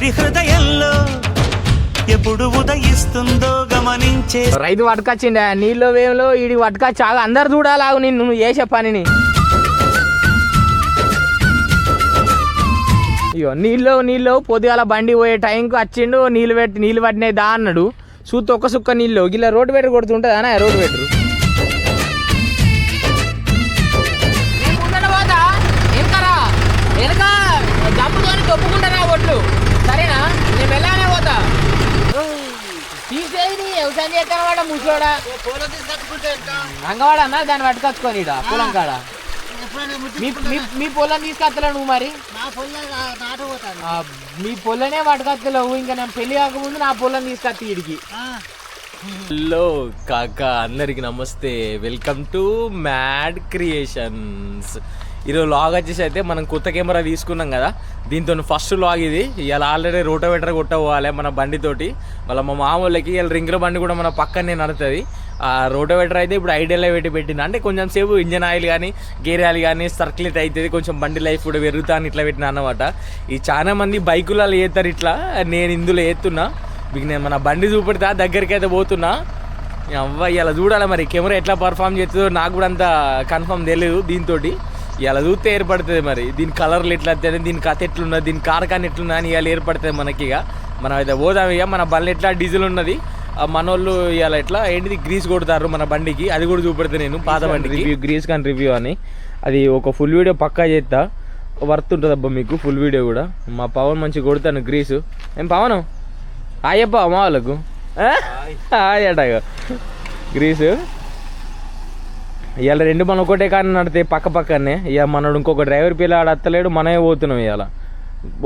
ఎవరి హృదయంలో ఎప్పుడు ఉదయిస్తుందో గమనించే రైతు పట్టుకొచ్చిండే నీళ్ళు వేములో ఈడి పట్టుకొచ్చి ఆగు అందరు చూడాలాగు నిన్ను నువ్వు చేసే పనిని. అయ్యో నీళ్ళు నీళ్ళు పొద్దుగాల బండి పోయే టైంకి వచ్చిండు నీళ్ళు పెట్టి నీళ్ళు పట్టినాయి దా అన్నాడు. చూస్తే ఒక్క సుక్క నీళ్ళు గిల్ల రోడ్డు పెట్టి కొడుతుంటుంది అనే రోడ్డు పెట్టరు వాడ ముసలోడా అంగవాడ అన్న? దాన్ని పట్టుకొచ్చుకొని పొలం కాడ. మీ మీ- మీ పొలం తీసుకొస్తలేవు నువ్వు మరి? ఆ, మీ పొలనే పట్టుకొస్తలేవు ఇంకా నేను పెళ్ళి కాకముందు నా పొలం తీసుకొస్తా ఈడికి. హలో కాక అందరికి నమస్తే. వెల్కమ్ టు మ్యాడ్ క్రియేషన్స్ ఈరోజు లాగ్ వచ్చేసి అయితే మనం కొత్త కెమెరా తీసుకున్నాం కదా. దీంతో ఫస్ట్ లాగ్ ఇది. ఇవాళ ఆల్రెడీ రోటోవేటర్ కొట్టపోవాలి మన బండితోటి. వాళ్ళ మా మామూలకి ఇలా రింగుల బండి కూడా మన పక్కనే నడుతుంది. ఆ రోటోవేటర్ అయితే ఇప్పుడు ఐడియాలో పెట్టి పెట్టిన అంటే కొంచెం సేపు ఇంజన్ ఆయిల్ కానీ గేర్ ఆయిల్ కానీ సర్క్యులేట్ అవుతుంది కొంచెం బండి లైఫ్ కూడా పెరుగుతా అని ఇట్లా పెట్టిన అన్నమాట. ఈ చాలా మంది బైకులలో వేస్తారు ఇట్లా. నేను ఇందులో వేస్తున్నా మీకు నేను మన బండి చూపెడతా దగ్గరికి అయితే పోతున్నా. అవ్వ ఇలా చూడాలి మరి. కెమెరా ఎట్లా పర్ఫామ్ చేస్తుందో నాకు కూడా అంత కన్ఫర్మ్ తెలియదు దీంతో ఇలా చూస్తే ఏర్పడుతుంది మరి. దీని కలర్లు ఎట్లా వస్తాయి దీని కథ ఎట్లున్నది దీని కారకాన్ని ఎట్లున్నది అని ఇవాళ ఏర్పడుతుంది మనకి ఇక. మనం అయితే పోదాం ఇక. మన బండి ఎట్లా డీజిల్ ఉన్నది. మనోళ్ళు ఇవాళ ఎట్లా ఏంటిది గ్రీస్ కొడతారు మన బండికి. అది కూడా చూపెడతా నేను పాత బండికి. రివ్యూ గ్రీస్ కానీ రివ్యూ అని. అది ఒక ఫుల్ వీడియో పక్కా చేస్తా. వర్త్ ఉంటుంది అబ్బా మీకు ఫుల్ వీడియో కూడా. మా పవన్ మంచి కొడతాను గ్రీసు ఏం పవను? అయ్యప్ప మా వాళ్ళకు. అయ్యట గ్రీసు ఇవాళ రెండు మనం ఒకటే కానీ నడితే పక్క పక్కనే. ఇక మనడు ఇంకొక డ్రైవర్ పిల్లాడు అత్తలేడు మనమే పోతున్నాం ఇవాళ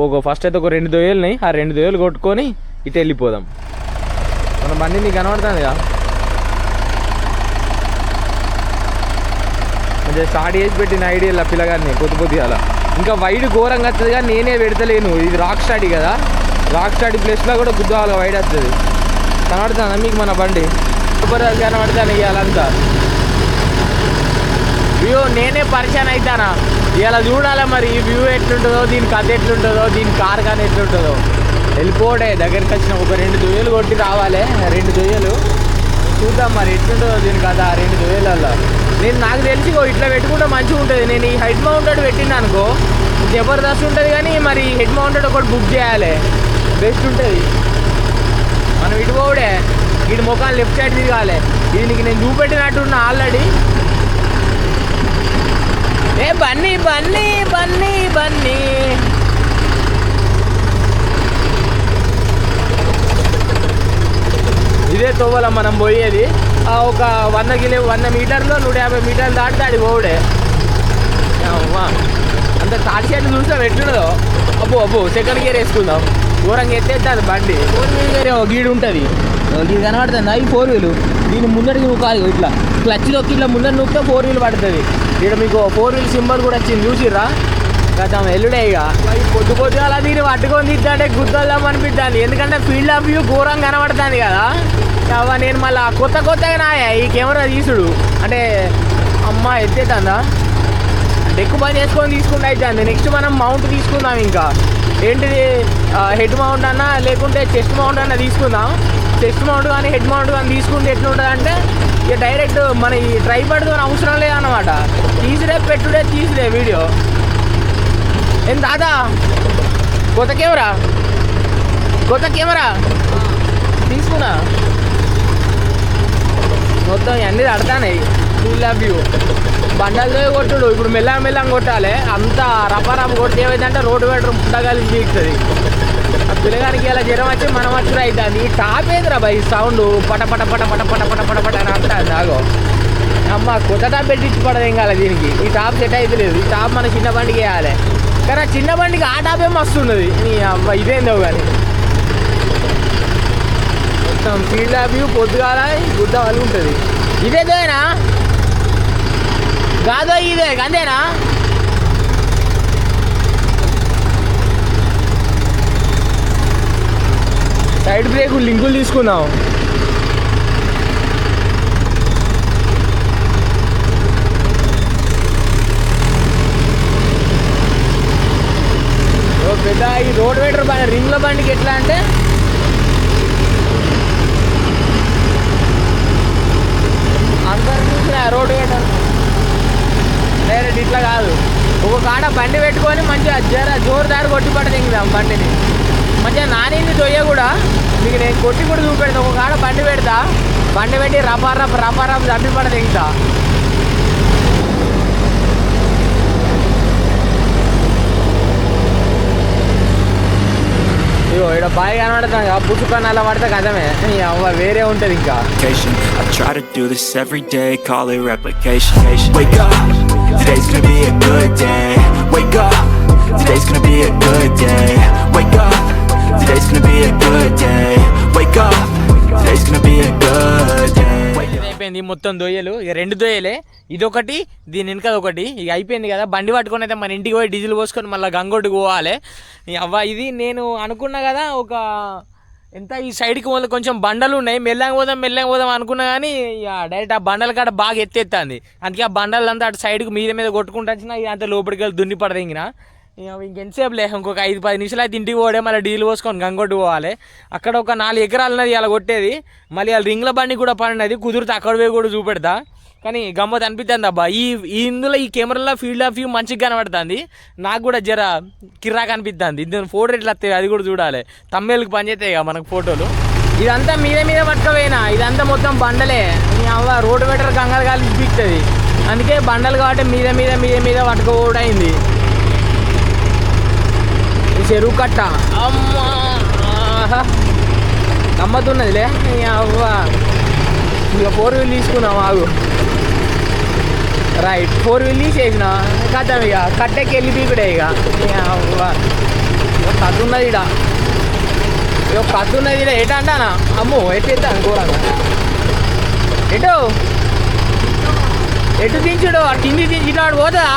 ఒక ఫస్ట్ అయితే ఒక రెండు దొయ్యలుని ఆ రెండు దొయ్యలు కొట్టుకొని ఇటు వెళ్ళిపోదాం. మన బండి నీకు కనబడుతుంది కదా? కొంచెం స్టార్ట్ చేసి పెట్టిన ఐడియా పిల్లగాన్ని కొద్ది కొద్ది అలా ఇంకా వైడ్ ఘోరంగా వస్తుంది కానీ నేనే పెడతలేను. ఇది రాక్ స్టాడీ కదా. రాక్ స్టాడీ ప్లేస్లో కూడా గుద్దాలి వైడ్ వస్తుంది కనబడుతుందా మీకు మన బండి? సూపర్ కనబడుతాను ఇవాళంతా వ్యూ నేనే పరిచయం అవుతానా ఇలా చూడాలి మరి? ఈ వ్యూ ఎట్లుంటుందో దీని కథ ఎట్లుంటుందో దీని కార్ కానీ ఎట్లుంటుందో. వెళ్ళిపోడే దగ్గరికి వచ్చిన ఒక రెండు దొయ్యలు కొట్టి రావాలి రెండు దొయ్యలు. చూద్దాం మరి ఎట్లుంటుందో దీని కథ రెండు దొయ్యలలో నేను నాకు తెలిసి ఇట్లా పెట్టుకుంటే మంచిగా ఉంటుంది. నేను ఈ హెడ్ మౌంటెడ్ పెట్టినా అనుకో జబర్దస్త్ ఉంటుంది కానీ మరి హెడ్ మౌంటెడ్ ఒకటి బుక్ చేయాలి. బెస్ట్ ఉంటుంది. మనం ఇటు పోడే ఇటు ముఖాన్ని లెఫ్ట్ సైడ్ తిరగాలి. దీనికి నేను చూపెట్టినట్టున్నా ఆల్రెడీ ఏ బన్నీ బన్నీ బన్నీ బన్నీ. ఇదే తోవల మనం పోయేది. ఆ ఒక వంద కిలో వంద మీటర్లో నూట యాభై మీటర్లు దాటి దాడి పోవుడే. అంత తాటి చెట్టు చూస్తాం ఎట్లున్నదో అబ్బో అబ్బో సెకండ్ గేర్ వేసుకుందాం. ఘోరంగా బండి. ఫోర్ వీల్ గేర్ ఒక గీడు ఉంటుంది. ఇది కనబడుతుంది. అవి ఫోర్ వీలు దీని ముందరికి నువ్వు కాదు ఇట్లా. క్లచ్ నొక్కి ఇట్లా ముందర నొక్కితే ఫోర్ వీల్ పడుతుంది. ఇక్కడ మీకు ఫోర్ వీల్ సింబల్ కూడా వచ్చింది చూసిర్రా? గతం ఎల్లుడే ఇక. పొద్దు పొద్దు అలా దీన్ని పట్టుకొని తింటే గుర్తొద్దాం అనిపిస్తుంది ఎందుకంటే ఫీల్డ్ ఆఫ్ వ్యూ ఘోరం కనబడుతుంది కదా. అవ్వ నేను మళ్ళీ కొత్త కొత్తగా నాయా ఈ కెమెరా తీసుడు. అంటే అమ్మ ఎత్తేతుందా డెక్కు పని చేసుకొని తీసుకుంటే అవుతుంది నెక్స్ట్ మనం మౌంట్ తీసుకుందాం ఇంకా. ఏంటిది? హెడ్ మౌంట్ అన్నా లేకుంటే చెస్ట్ మౌంట్ అన్నా తీసుకుందాం. చెస్ట్ మౌంట్ కానీ హెడ్ మౌంట్ కానీ తీసుకుంటే ఎట్లుంటుంది అంటే ఇక డైరెక్ట్ మన ఈ ట్రైపాడ్తో అవసరం లేదన్నమాట. తీసిరే పెట్టుడే తీసిరే వీడియో ఏం దాదా కొత్త కెమెరా కొత్త కెమెరా తీసుకున్నా. మొత్తం ఇవన్నీ తడతానాయి. టూ లవ్ యూ బండలతో కొట్టుడు. ఇప్పుడు మెల్లం మెల్లం కొట్టాలి. అంత రప్ప రప్ప కొట్టి ఏమైందంటే రోడ్డు బెటర్ ఉండగాలి తీస్తుంది. పిల్లగానికి ఇలా జ్వరం వచ్చి మనం వచ్చి అవుతుంది ఈ టాప్ ఏదిరా భయ్ సౌండ్? పట పట పట పట పట పట పట పట అని అంటుంది. నాగో అమ్మ కొత్త టాప్ పెట్టించి పడదు ఏం కాలే దీనికి. ఈ టాప్ సెట్ అయితే లేదు. ఈ టాప్ మన చిన్న బండికి వేయాలి. కానీ ఆ చిన్న బండికి ఆ టాపే మస్తు ఉన్నది. నీ అమ్మ ఇదేందో కానీ మొత్తం ఫీల్డ్ వ్యూ పొద్దుగాల గుద్ద వాళ్ళు ఉంటుంది ఇదేదేనా కాదో ఇదే అంతేనా సైడ్ బ్రేక్ లింకులు తీసుకుందాం పెద్ద ఈ రోడ్ వేటర్ రింగ్ల బండికి ఎట్లా అంటే? అందరు చూసిన రోడ్ వేటర్ డైరెక్ట్ ఇట్లా కాదు. ఒక కాడ బండి పెట్టుకొని మంచిగా జర జోరుదారు కొట్టి పడదు ఇంకా బండిని. మంచిగా నానింది దొయ్య కూడా మీకు నేను కొట్టి కూడా చూపెడతా ఒక కాడ బండి పెడతా బండి పెట్టి రపా రప రపా రప తప్పి పడదు ఇంకా ఇగో ఇక్కడ బాగా కనబడుతుంది కదా పుట్టుకొని అలా పడితే కథమే అవ్వ వేరే ఉంటుంది ఇంకా. I try to do this every day, call it replication. Wake up, today's gonna be a good day. Wake up, today's gonna be a good day. Wake up, today's gonna be a good day. Wake up, today's gonna be a good day. అయిపోయింది మొత్తం దొయ్యలు ఇక రెండు దొయ్యలే ఇదొకటి దీని వెనక ఒకటి. ఇక అయిపోయింది కదా బండి పట్టుకొని అయితే మన ఇంటికి పోయి డీజిల్ పోసుకొని మళ్ళీ గంగోటికి పోవాలి. అవ్వ ఇది నేను అనుకున్నా కదా ఒక ఎంత ఈ సైడ్కి పోతే కొంచెం బండలు ఉన్నాయి. మెల్లగా పోదాం మెల్లగా పోదాం అనుకున్నా కానీ ఇక డైరెక్ట్ ఆ బండల కాడ బాగా ఎత్తెత్తాంది. అందుకే ఆ బండలంతా అటు సైడ్కి మీద మీద కొట్టుకుంటూ వచ్చినా అంత లోపలికి వెళ్ళి దున్ని పడదింగిన ఇంకెంతసేపు లే ఇంకొక ఐదు పది నిమిషాలు అయితే ఇంటికి పోడే మళ్ళీ డీల్ పోసుకొని గంగొట్టు పోవాలి. అక్కడ ఒక నాలుగు ఎకరాలు ఉన్నది అలా కొట్టేది. మళ్ళీ వాళ్ళ రింగ్ల బండి కూడా పడినది కుదిరితే అక్కడ పోయి కూడా చూపెడతా. కానీ గమ్మత్ అనిపిస్తుంది అబ్బా. ఈ ఇందులో ఈ కెమెరాలో ఫీల్డ్ ఆఫ్ వ్యూ మంచిగా కనబడుతుంది. నాకు కూడా జర కిరాక్ అనిపిస్తుంది ఇందులో ఫోటో ఎట్లా వస్తాయి అది కూడా చూడాలి. తమ్మేళ్ళకి పనిచేస్తాయి కదా మనకు ఫోటోలు. ఇదంతా మీద మీద పట్టుకపోయినా ఇదంతా మొత్తం బండలే. మీ అవ్వ రోడ్డు వెటర్ గంగలు కాలిపిస్తుంది అందుకే బండలు కాబట్టి మీద మీద మీద మీద పట్టుకోవడం అయింది. చెరువు కట్ట అమ్మా గమ్మతున్నదిలే అవ్వా. ఇక ఫోర్ వీల్ తీసుకున్నాం ఆగు రైట్ ఫోర్ వీల్ తీసేసిన. కథం ఇక కట్టెకి వెళ్ళి పీకుడే ఇక. అవ్వా. ఇక కథ ఉన్నది ఇడ ఇక కథ ఉన్నది ఇడ ఎట అంటానా? అమ్మో ఎటు ఎత్తాను ఘోరంగా. ఎటు? ఎటు దించుడు? ఆ కింది దించి ఇటు పోతుందా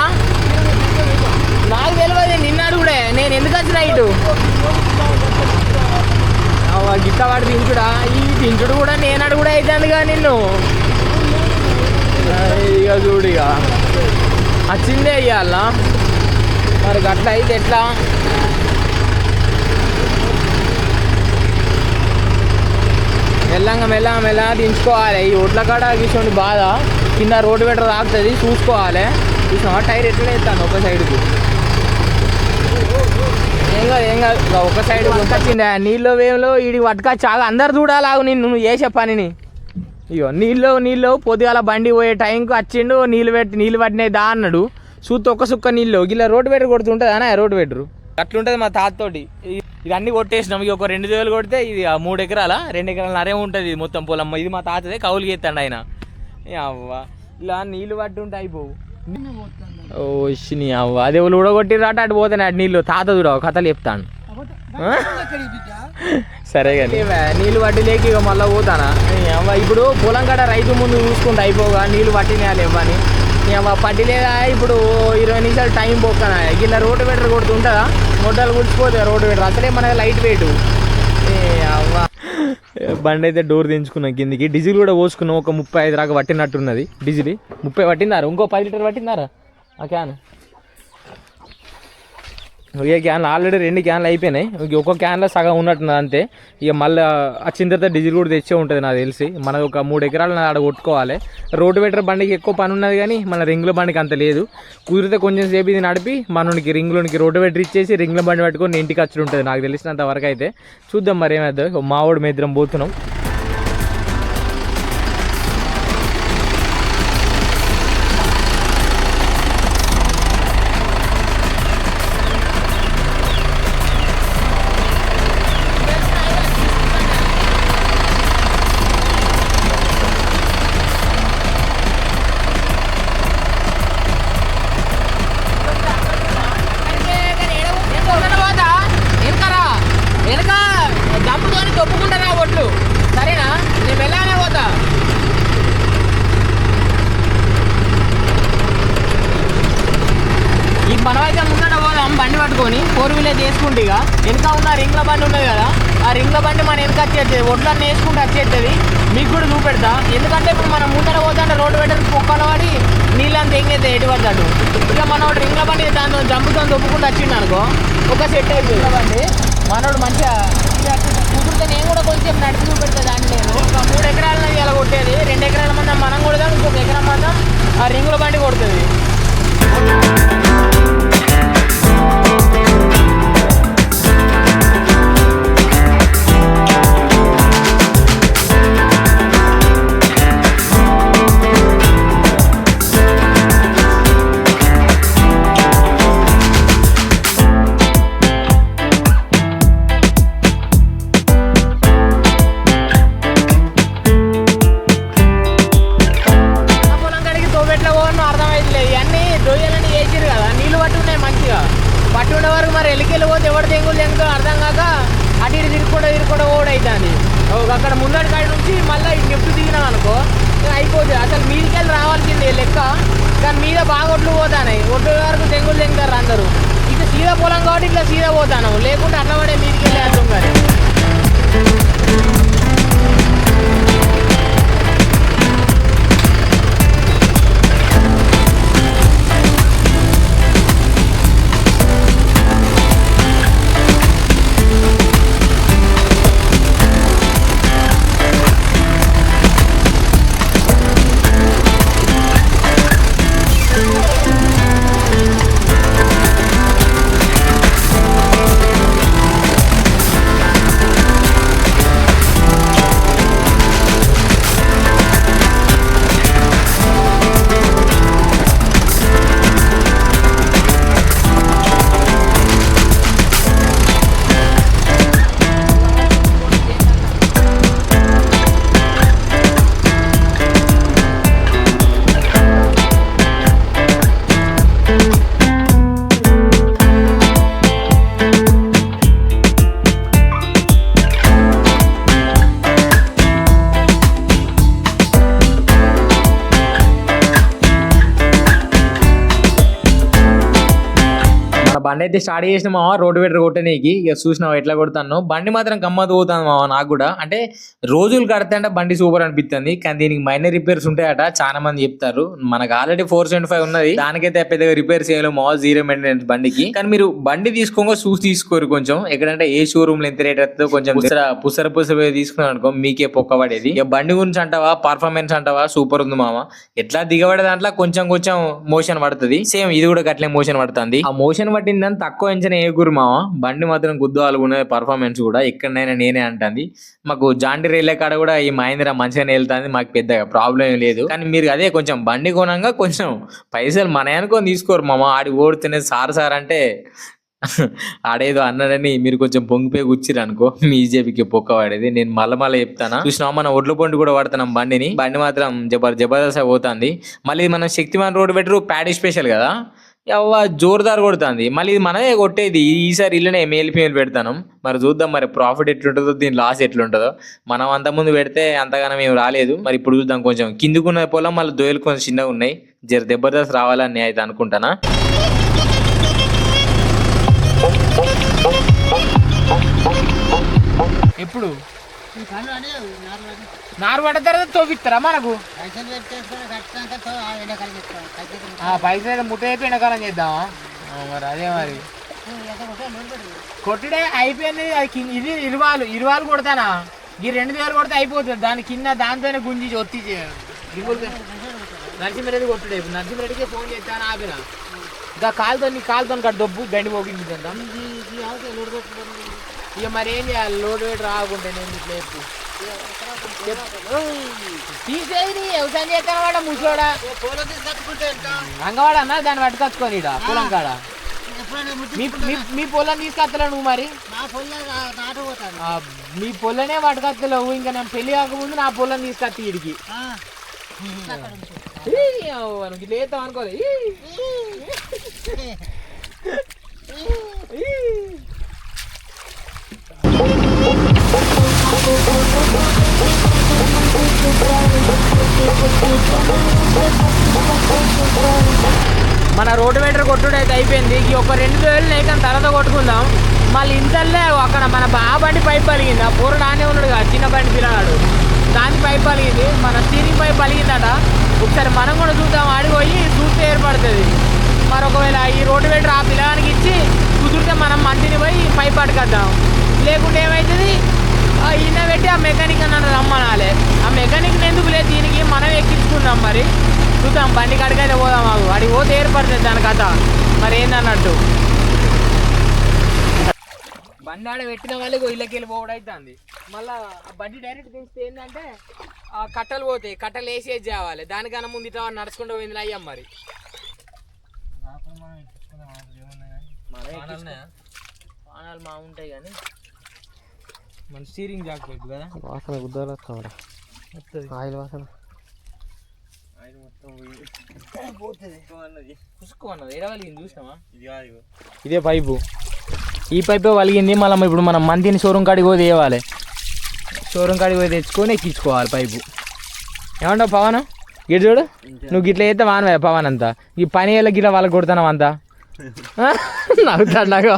నాకు తెలియదు నిన్నాడు కూడా నేను ఎందుకు వచ్చిన ఇటు? గిట్ట వాడు దించుడా? ఈ దించుడు కూడా నేనాడు కూడా అవుతుందిగా నిన్ను. ఇక చూడు ఇక వచ్చిందే ఇవాళ మరి గట్ల అయితే ఎట్లా? మెల్లంగా మెల్లంగా మెల్లంగా దించుకోవాలి. ఈ ఒడ్ల కాడ కూర్చోండి బాధ. కింద రోడ్డు పెట్ట తాకుతుంది. చూసుకోవాలి. చూసినా టైర్ ఎట్లా వేస్తాను ఒక సైడ్కి. ఏం కాదు ఏం కాదు. ఒక సైడ్ వచ్చింది నీళ్ళు వేలో ఈడి పట్టుక చాలా అందరు చూడాలాగు నేను నువ్వు చేసే పనిని. ఇగో నీళ్ళు నీళ్ళు. పొద్దుగాల బండి పోయే టైంకి వచ్చిండు నీళ్ళు పెట్టి నీళ్ళు పట్టినాయి దా అన్నాడు. చూస్తే ఒక్క సుక్క నీళ్ళు. ఇలా రోడ్డు పెట్టరు కొడుతుంటుంది అనే రోడ్డు పెట్టరు అట్లుంటుంది మా తాతతోటి. ఇవన్నీ అన్ని కొట్టేసినాం. ఇక ఒక రెండు వేలు కొడితే ఇది మూడు ఎకరాల రెండు ఎకరాల నరే ఉంటుంది ఇది మొత్తం పొలం. ఇది మా తాతదే కౌలుకి ఎత్తాడు ఆయన. ఏ అవ్వ. ఇలా నీళ్ళు పట్టి ఉంటే అయిపోవు. ఓ నీ అవ్వ. అదే వాళ్ళు ఉడగొట్టిరాట అటు పోతాను అటు నీళ్ళు. తాత చూడ కథలు చెప్తాను? సరే కానీ. నీళ్ళు పట్టి లేక ఇక మళ్ళీ పోతానా? అవ్వ ఇప్పుడు పొలం కాడ రైతు ముందు చూసుకుంటే అయిపోగా నీళ్ళు పట్టినాయాలి ఇవ్వని అవ్వ పట్టి లేదా? ఇప్పుడు ఇరవై నిమిషాలు టైం పోక్కనా ఇలా రోడ్డు బెటర్ కొడుతుంటుందా? మొట్టలు గుడిచిపోతుంది రోడ్డు బెటర్ అసలే మనకి లైట్ వెయిట్. అవ్వ. బండి అయితే డోర్ దించుకున్నాం కిందికి. డీజిల్ కూడా పోసుకున్నాం ఒక ముప్పై ఐదు దాకా పట్టినట్టున్నది. డీజిల్ ముప్పై పట్టినారు ఇంకో పది లీటర్ పట్టినారా ఆ క్యాన్ ఇక క్యాన్లు ఆల్రెడీ రెండు క్యాన్లు అయిపోయినాయి. ఇక ఒక క్యాన్లో సగం ఉన్నట్టున్నది అంతే. ఇక మళ్ళీ వచ్చిన తర్వాత డీజిల్ కూడా తెచ్చే ఉంటుంది నాకు తెలిసి. మనకు ఒక మూడు ఎకరాలు ఆడ కొట్టుకోవాలి. రోడ్డు వెటర్ బండికి ఎక్కువ పని ఉన్నది కానీ మన రింగుల బండికి అంత లేదు. కుదిరితే కొంచెం సేపు ఇది నడిపి మనకి రింగ్లోనికి రోడ్డు వెటర్ ఇచ్చేసి రింగ్ల బండి పెట్టుకొని ఇంటికి వచ్చి ఉంటుంది నాకు తెలిసినంత వరకు అయితే. చూద్దాం మరి ఏమైతే మావాడు మేద్రం పోతున్నాం. తీసుకొని పట్టుకొని ఫోర్ వీలర్ చేసుకుంటే ఇక వెనక ఉన్న రింగ్ల బండి ఉన్నది కదా ఆ రింగ్ల బండి మన వెనక వచ్చేస్తుంది ఒడ్లన్నీ వేసుకుంటే వచ్చేస్తుంది మీకు కూడా చూపెడతా. ఎందుకంటే ఇప్పుడు మనం ముందర పోతుంటే రోడ్డు పెట్టడం పొక్కల పడి నీళ్ళంతా ఎంగైతే ఎటు పడతాడు ఇక మనోడు రింగ్ల బండి దాంతో జంపుతో దొప్పుకుంటూ వచ్చిండు అనుకో ఒక సెట్ అయిపోయింది. బండి. మనోడు మంచిగా కుదిరితే నేను కూడా కొంచెం నడిపి చూపెడతా దాన్ని నేను. ఒక మూడు ఎకరాల ఇలా కొట్టేది. రెండు ఎకరాల మందం మనం కొడదాం ఇంకొక ఎకరం మాత్రం ఆ రింగుల బండి కొడుతుంది. బండి అయితే స్టార్ట్ చేసిన మామ రోడ్డు వెటర్ కొట్టనీకి. ఇక చూసినావు ఎట్లా కొడతాను? బండి మాత్రం గమ్మత్ పోతుంది మామ నాకు కూడా. అంటే రోజులు కడితే అంటే బండి సూపర్ అనిపిస్తుంది కానీ దీనికి మైనర్ రిపేర్స్ ఉంటాయట చాలా మంది చెప్తారు. మనకు ఆల్రెడీ ఫోర్ సెవెంటీ ఫైవ్ ఉన్నది. దానికైతే పెద్దగా రిపేర్ చేయలేము మామ జీరో మెయింటెనెన్స్ బండికి. కానీ మీరు బండి తీసుకోగా చూసి తీసుకోరు కొంచెం. ఎక్కడంటే ఏ షోరూమ్లో ఎంత రేట్ వస్తుందో కొంచెం పుసర పుసర పుసర తీసుకున్నాను అనుకో మీకే పొక్క పడేది. ఇక బండి గురించి అంటావా పర్ఫార్మెన్స్ అంటావా సూపర్ ఉంది మామ ఎట్లా దిగబడే దాంట్లో కొంచెం కొంచెం మోషన్ పడుతుంది. సేమ్ ఇది కూడా గట్లే మోషన్ పడుతుంది. ఆ మోషన్ నన్ను తక్కువ ఎంచిన ఏ గురు మామ బండి మాత్రం గుద్దు అలాగున్నది పర్ఫార్మెన్స్ కూడా ఎక్కడైనా నేనే అంటుంది. మాకు జాండీ రైల్వే కాడ కూడా ఈ మహేంద్ర మంచిగానే వెళ్తుంది మాకు పెద్దగా ప్రాబ్లం లేదు. కానీ మీరు అదే కొంచెం బండి కొనంగా కొంచెం పైసలు మన అనుకొని తీసుకోరు మామ. ఆడి ఓడితేనే సార్ సార్ అంటే ఆడేదో అన్నాడని మీరు కొంచెం పొంగిపోయి కూర్చిరు అనుకో మీ పొక్క పడేది. నేను మళ్ళీ మళ్ళీ చెప్తానా? చూసినా మన ఒడ్ల పండు కూడా వాడుతున్నాం బండిని. బండి మాత్రం జబర్ జబర్దస్త్ పోతుంది. మళ్ళీ మనం శక్తిమాన్ రోడ్ పెట్టరు ప్యాడీ స్పెషల్ కదా? ఎవ్వ జోరుదారు కొడుతుంది. మళ్ళీ ఇది మనమే కొట్టేది. ఈసారి ఇల్లునే మేలు ఫీమేల్ పెడతాను. మరి చూద్దాం మరి ప్రాఫిట్ ఎట్లుంటుందో దీని లాస్ ఎట్లుంటుందో. మనం అంత ముందు పెడితే అంతగానం ఏం రాలేదు. మరి ఇప్పుడు చూద్దాం కొంచెం. కిందికున్న పొలం మళ్ళీ దోయలు కొంచెం చిన్నగా ఉన్నాయి. జర జబర్దస్త్ రావాలని నేను అయితే అనుకుంటానా? ఎప్పుడు? నారు పడ్డ తర్వాత తోపిస్తారా మనకు పైసలు ముట్ట అయిపోయి ఎండాకాలం చేద్దామా మరి అదే మరి కొట్టుడే అయిపోయింది అది కింద ఇది ఇరువాలు ఇరువాలు కొడతానా ఈ రెండు వేలు కొడితే అయిపోతుంది దాని కింద దాంతోనే గుంజి ఒత్తి నరసింహరెడ్డి కొట్టుడే నరసింహరెడ్డికి ఫోన్ చేస్తాను ఆపిన ఇంకా కాలుతో నీ కాలుతో కట్టు దొబ్బు గండి పెట్టుకోండి ఇక మరి చేయాలి లోడ్ వేట్ రాకుంటే నేను ఇట్లా తీసేది వ్యవసాయం చేస్తాను వాడ? ముసలోడా? రంగవాడ అంగవాడ అన్న? దాన్ని పట్టుకొచ్చుకొని ఇడ పొలం కాడ. మీ పొలం తీసుకొస్తలేవు నువ్వు మరి? మీ పొలనే పట్టుకొస్తలేవు. ఇంకా నేను పెళ్ళి కాకముందు నా పొలం తీసుకొస్తా ఇడికి లేతాం అనుకోలే మన రోడ్డు వెంటర్ కొట్టుడు అయితే అయిపోయింది. ఈ ఒక రెండు వేలు లేక తర్వాత కొట్టుకుందాం. మళ్ళీ ఇంతల్లే అక్కడ మన బాబండి బండి పైప్ పలిగింది. ఆ పూర నానే ఉన్నాడు కదా చిన్న బండి పిల్లగాడు. దాని పైప్ పలిగింది. మన స్టీరింగ్ పైప్ పలిగిందట. ఒకసారి మనం కూడా చూద్దాం. ఆడిపోయి చూస్తే ఏర్పడుతుంది. మరి ఒకవేళ ఈ రోడ్డు ఆ పిల్లగానికి ఇచ్చి కుదిరితే మనం మంచిని పోయి పైప్ అడగద్దాం లేకుంటే ఏమవుతుంది ఈయన పెట్టి ఆ మెకానిక్ నన్ను రమ్మనాలి. ఆ మెకానిక్ ఎందుకు లేదు దీనికి? మనం ఎక్కించుకుందాం మరి. చూద్దాం బండి కాడికైతే పోదాం మాకు వాడికి పోతే ఏర్పడుతుంది దాని కథ. మరి ఏందన్నట్టు? బండి ఆడ పెట్టిన వాళ్ళకి ఇళ్ళకి వెళ్ళి పోవడం అవుతుంది మళ్ళీ ఆ బండి డైరెక్ట్ దించితే ఏంటంటే ఆ కట్టలు పోతాయి. కట్టలు వేసేది చేయాలి దానికన్నా ముందు ఇట్లా నడుచుకుంటూ పోయింది అయ్యాం మరి. పానాలు మా ఉంటాయి కానీ. మన స్టీరింగ్ జాకపోయి కదా? వాసన గుద్దాలు వస్తామరా ఆయిల్ వాసన. పుసుకు అన్నది ఏడ వలిగింది చూసినావా? ఇదే పైపు. ఈ పైపే వలిగింది. మళ్ళీ ఇప్పుడు మనం మంతిని షోరూమ్ కాడికి పోయి తేవాలి. షోరూమ్ కాడికి పోయి తెచ్చుకొని ఎక్కించుకోవాలి పైపు. ఏమంటావు పవన్? గిట్ చూడు. నువ్వు గిట్ల అయితే వానవే పవన్ అంతా. ఈ పని వేళ గిట్ల వాళ్ళకి కొడుతున్నావు అంతా. నవ్వుతాడు నాకు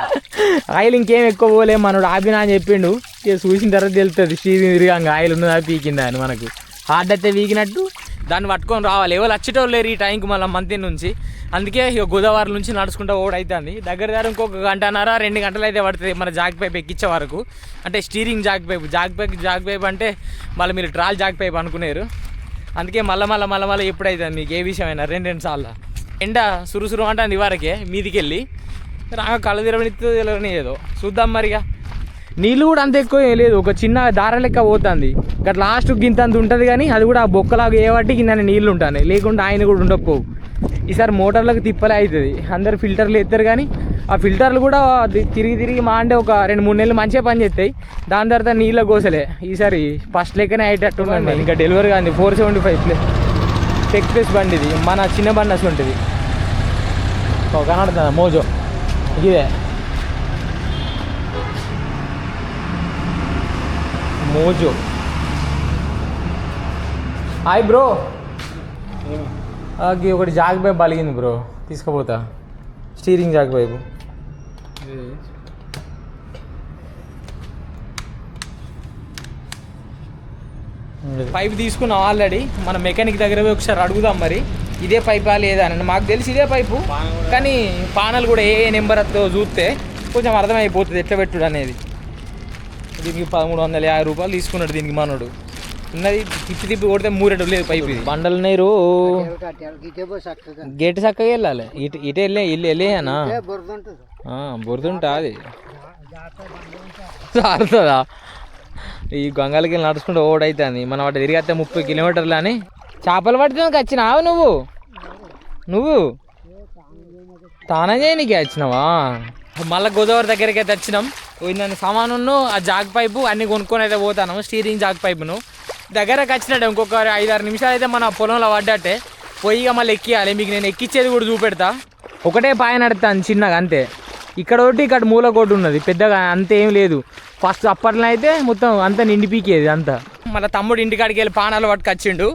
ఆయిల్ ఇంకేం ఎక్కువ పోలే మనోడు ఆపినా అని చెప్పిండు. ఇక చూసిన తర్వాత తెలుస్తుంది స్టీరింగ్ తిరిగాక ఆయిల్ ఉన్నదా పీకిందా అని మనకు. హార్డ్ అయితే పీకినట్టు దాన్ని పట్టుకొని రావాలి. ఎవరు వచ్చేటోళ్ళు లేరు ఈ టైంకి మళ్ళీ మంత్ నుంచి. అందుకే ఇక గోదావరి నుంచి నడుచుకుంటూ ఓడి అవుతుంది దగ్గర దగ్గర ఇంకొక గంటన్నర రెండు గంటలు అయితే పడుతుంది మన జాగ్ పైప్ ఎక్కించే వరకు. అంటే steering zag pipe zag pipe zag pipe అంటే మళ్ళీ మీరు ట్రాల్ జాగ్ పైప్ అనుకునేరు. అందుకే మళ్ళీ మళ్ళీ మళ్ళీ మళ్ళీ ఎప్పుడు అవుతుంది మీకు ఏ విషయమైనా రెండు రెండు సార్లు. ఎండ సురుసురు అంటుంది వరకే మీదికి వెళ్ళి రాగా కళ్ళు తిరగనిస్తుంది తెలియని ఏదో. చూద్దాం మరిగా. నీళ్ళు కూడా అంత ఎక్కువ ఏం లేదు ఒక చిన్న దార లెక్క పోతుంది. ఇక్కడ లాస్ట్ గింత అంత ఉంటుంది కానీ అది కూడా ఆ బొక్కలాగా ఏ కింద నీళ్ళు ఉంటాయి లేకుండా ఆయన కూడా ఉండకపోవు. ఈసారి మోటార్లకు తిప్పలే అవుతుంది అందరు ఫిల్టర్లు ఎత్తారు కానీ ఆ ఫిల్టర్లు కూడా తిరిగి తిరిగి మా అంటే ఒక రెండు మూడు నెలలు మంచిగా పని చేస్తాయి. దాని తర్వాత నీళ్ళ కోసలే ఈసారి ఫస్ట్ లెక్కనే అయ్యేటట్టు ఇంకా డెలివరీ కానీ four seventy five place tech బండి ఇది. మన చిన్న బండి అసలు ఉంటుంది. కనడుతుందా మోజో. ఇదే. మోజో. Hi bro. అది ఒకటి జాగ్ పైపు బలిగింది బ్రో. తీసుకుపోతా. స్టీరింగ్ జాగ్ పైపు పైప్ తీసుకున్నాం ఆల్రెడీ. మన మెకానిక్ దగ్గర పోయి ఒకసారి అడుగుదాం మరి. ఇదే పైపా లేదా అని. మాకు తెలిసి ఇదే పైపు. కానీ పానలు కూడా ఏ నెంబర్ అత్తో చూస్తే కొంచెం అర్థమైపోతుంది ఎట్లా పెట్టుడు అనేది. దీనికి పదమూడు వందల యాభై రూపాయలు తీసుకున్నాడు దీనికి మనోడు. ఉన్నది తిప్పి తిప్పి కొడితే మూరెడు లేదు పైపు ఇది బండలు నీరు చక్కగా గేట్ చక్కగా వెళ్ళాలి. ఇటు ఇటు వెళ్ళే ఇల్లు వెళ్ళేయనా? బురద ఉంటుంది. బురదుంటా అది సారుతుందా? ఈ గంగాలకి వెళ్ళి నడుచుకుంటూ ఓడైతుంది. మనం వాటి తిరిగితే ముప్పై కిలోమీటర్లు అని. చేపలు పట్టడానికి వచ్చినావు నువ్వు? నువ్వు? తానం చేయనికి వచ్చినావా? మళ్ళీ గోదావరి దగ్గరికి అయితే వచ్చినాం. పోయిందని సామాను ఆ జాగ్ పైపు అన్ని కొనుక్కొని అయితే పోతాను స్టీరింగ్ జాగ్ పైపును. దగ్గరకు వచ్చినట్టు ఇంకొక ఐదారు నిమిషాలు అయితే మన పొలంలో పడ్డట్టే. పోయి మళ్ళీ ఎక్కియాలి. మీకు నేను ఎక్కిచ్చేది కూడా చూపెడతా. ఒకటే పాయ నడుతాను చిన్నగా అంతే. ఇక్కడ ఒకటి ఇక్కడ మూల కోటి ఉన్నది. పెద్దగా అంతేం లేదు. ఫస్ట్ అప్పట్లో అయితే మొత్తం అంతా నిండిపీకేది అంతా. మన తమ్ముడు ఇంటికాడికి వెళ్ళి పానాలు పట్టుకొచ్చిండు.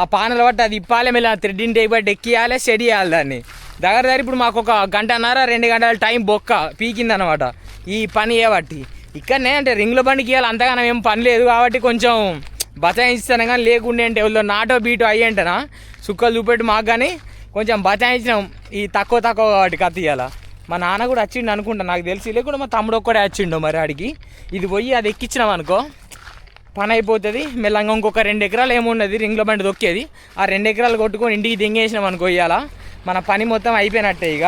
ఆ పానాలు పట్టి అది ఇప్పాలి మళ్ళీ థ్రెడ్ ఇంటి బట్టి ఎక్కియాలి సెట్ చేయాలి దాన్ని. దగ్గర దగ్గర ఇప్పుడు మాకు ఒక గంటన్నర రెండు గంటల టైం బొక్క పీకింది అనమాట ఈ పని ఏబట్టి ఇక్కడనే అంటే రింగుల బండికి ఇవ్వాలి అంతగానం ఏం పని లేదు కాబట్టి కొంచెం బచాయిస్తాను కానీ లేకుండే అంటే ఎవరిలో నాటో బీటో అయ్యంటనా సుక్కలు చూపెట్టి మాకు కానీ కొంచెం బచాయించినాం ఈ తక్కువ తక్కువ కాబట్టి కథ మా నాన్న కూడా వచ్చిండు అనుకుంటా నాకు తెలిసి. లేకుండా మా తమ్ముడు ఒక్కడే వచ్చిండు మరి ఆడికి. ఇది పోయి అది ఎక్కించినాం అనుకో పని అయిపోతుంది. మెల్లంగా ఇంకొక రెండు ఎకరాలు ఏమున్నది రింగ్ల బండి దొక్కేది ఆ రెండు ఎకరాలు కొట్టుకొని ఇంటికి దింగేసినాం అనుకో ఇవాళ మన పని మొత్తం అయిపోయినట్టే ఇక.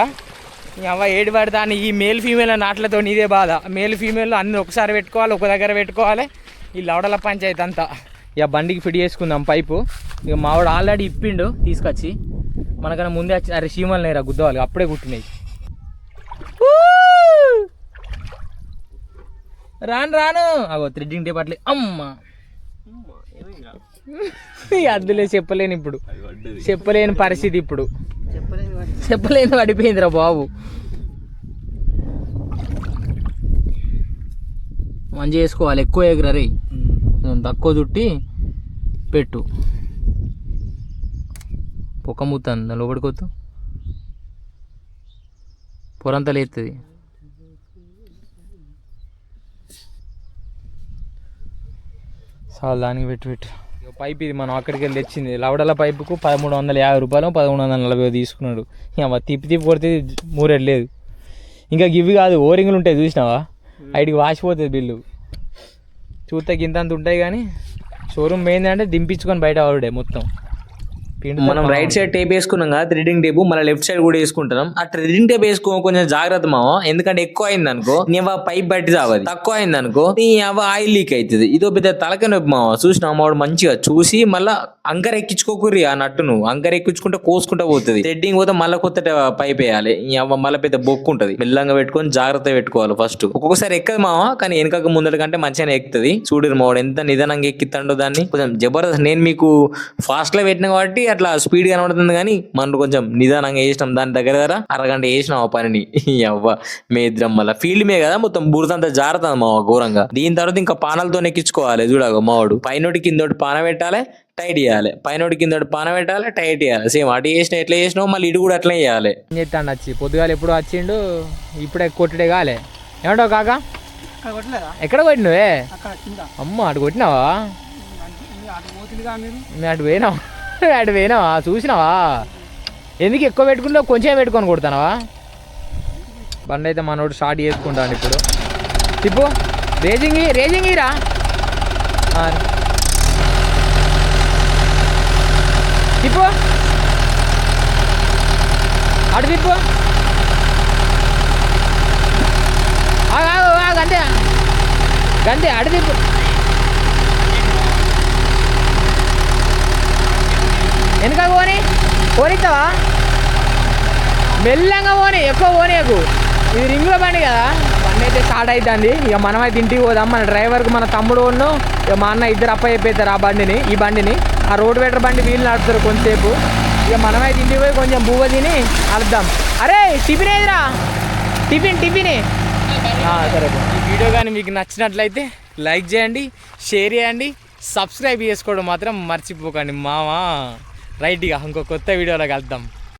ఈ అవ్వ ఏడు పడతా అని ఈ మేల్ ఫీమేల్ నాట్లతో ఇదే బాధ. మేల్ ఫీమేల్ అన్ని ఒకసారి పెట్టుకోవాలి ఒక దగ్గర పెట్టుకోవాలి. ఈ లవడల పంచాయతీ అంతా. ఇక బండికి ఫిట్ చేసుకుందాం పైపు. ఇక మావాడు ఆల్రెడీ ఇప్పిండు తీసుకొచ్చి. మనకన్నా ముందే వచ్చి అరే సీమలు నేరా గుద్దవాలి అప్పుడే కుట్టినాయి. రాను రాను. అగో థ్రెడ్డింగ్ టేప్ అట్లే. అమ్మా. అద్దులే చెప్పలేను ఇప్పుడు. చెప్పలేని పరిస్థితి ఇప్పుడు. చెప్పలేని పడిపోయిందిరా బాబు. మంచి చేసుకోవాలి. ఎక్కువ ఎగురరి తక్కువ చుట్టి పెట్టు. పొక్క మూతాను దాని లోపలికొద్దు పొరంతా లేస్తుంది చాలు దానికి పెట్టి పెట్టు. పైప్ ఇది మనం అక్కడికి వెళ్ళి తెచ్చింది. లవడల పైపుకు పదమూడు వందల యాభై రూపాయలు పదమూడు వందల నలభై తీసుకున్నాడు. ఇక తిప్పి తిప్పి కొడితే మూరెడు లేదు. ఇంకా గివి కాదు ఓరింగ్లు ఉంటాయి చూసినావా? ఐడికి వాసిపోతుంది బిల్లు. చూస్తే గింత అంత ఉంటాయి కానీ షోరూమ్ ఏంటంటే దింపించుకొని బయట వాడే మొత్తం. మనం రైట్ సైడ్ టేప్ వేసుకున్నాం కదా థ్రెడింగ్ టేప్ మళ్ళీ లెఫ్ట్ సైడ్ కూడా వేసుకుంటున్నాం. ఆ థ్రెడింగ్ టేప్ వేసుకో కొంచెం జాగ్రత్త మావ ఎందుకంటే ఎక్కువ అయింది అనుకో నీ పైప్ బట్టి తావది తక్కువ అయింది అనుకో నీ ఆయిల్ లీక్ అవుతుంది. ఇదో పెద్ద తలక నొప్పి మావ చూసిన మావాడు మంచిగా చూసి మళ్ళా అంకర్ ఎక్కించుకోకుర్రి ఆ నట్టు నువ్వు అంకర్ ఎక్కించుకుంటే కోసుకుంటా పోతుంది. థ్రెడ్డింగ్ పోతే మళ్ళీ కొత్త పైప్ వేయాలి. అవ్వ మళ్ళీ పెద్ద బొక్కు ఉంటది మెల్లంగా పెట్టుకొని జాగ్రత్త పెట్టుకోవాలి ఫస్ట్ ఒక్కొక్కసారి ఎక్కదు మావ కానీ వెనకకు ముందర కంటే మంచిగానే ఎక్కుతుంది. చూడరు మావాడు ఎంత నిదానంగా ఎక్కిత్తాడో దాన్ని. కొంచెం జబర్దస్త్ నేను మీకు ఫాస్ట్లో పెట్టిన కాబట్టి అట్లా స్పీడ్ కనబడుతుంది కానీ మనం కొంచెం నిదానంగా వేసినాం దాని దగ్గర దగ్గర అరగంట వేసినాం ఆ పనిని. అవ్వ మేద్రం మళ్ళీ. ఫీల్డ్ మే కదా మొత్తం బురదంతా జారుతుంది మా ఘోరంగా. దీని తర్వాత ఇంకా పానాలతో ఎక్కించుకోవాలి. చూడగా మావాడు. పైనోటి కిందోటి పాన పెట్టాలి టైట్ చేయాలి. పైనోటి కిందోటి పాన పెట్టాలి టైట్ చేయాలి. సేమ్ అటు చేసిన ఎట్లా చేసినావు మళ్ళీ ఇటు కూడా అట్లనే చేయాలి. ఏం చేస్తాడు వచ్చి పొద్దుగాల ఎప్పుడు వచ్చిండు ఇప్పుడే కొట్టుడే కాలే. ఏమంటావు కాక? ఎక్కడ కొట్టినవే? కింద. అమ్మ అటు కొట్టినావా? అటు పోయినావా? అటు పోయినావా? చూసినావా? ఎందుకు ఎక్కువ పెట్టుకుంటే కొంచెం పెట్టుకొని కొడతానవా? బండి అయితే మనోడు స్టార్ట్ చేసుకుంటాను ఇప్పుడు. తిప్పు. రేజింగ్ రేజింగ్ ఇరా తిప్పు. అటు తిప్పు. గంతే. గంతే అంతే అటు తిప్పు. వెనక పోని. పోనిస్తావా మెల్లంగా పోనీ ఎక్కువ పోనీయకు ఇది రింగ్లో బండి కదా. బండి అయితే స్టార్ట్ అవుతుంది ఇక మనమైతే ఇంటికి పోదాం. మన డ్రైవర్కి మన తమ్ముడు ఉన్ను. ఇక మా అన్న ఇద్దరు అప్ప చెప్పేస్తారు ఆ బండిని ఈ బండిని. ఆ రోడ్ వెటర్ బండి వీళ్ళు నడుపుతారు కొంతసేపు. ఇక మనమైతే ఇంటికి పోయి కొంచెం బువ్వ తిని అర్థం అరే టిఫిన్ ఏదిరా? Tiffin tiffin. సరే. ఈ వీడియో కానీ మీకు నచ్చినట్లయితే లైక్ చేయండి షేర్ చేయండి సబ్స్క్రైబ్ చేసుకోవడం మాత్రం మర్చిపోకండి మావా. రైట్ ఇక ఇంకో కొత్త వీడియోలో కలుద్దాం.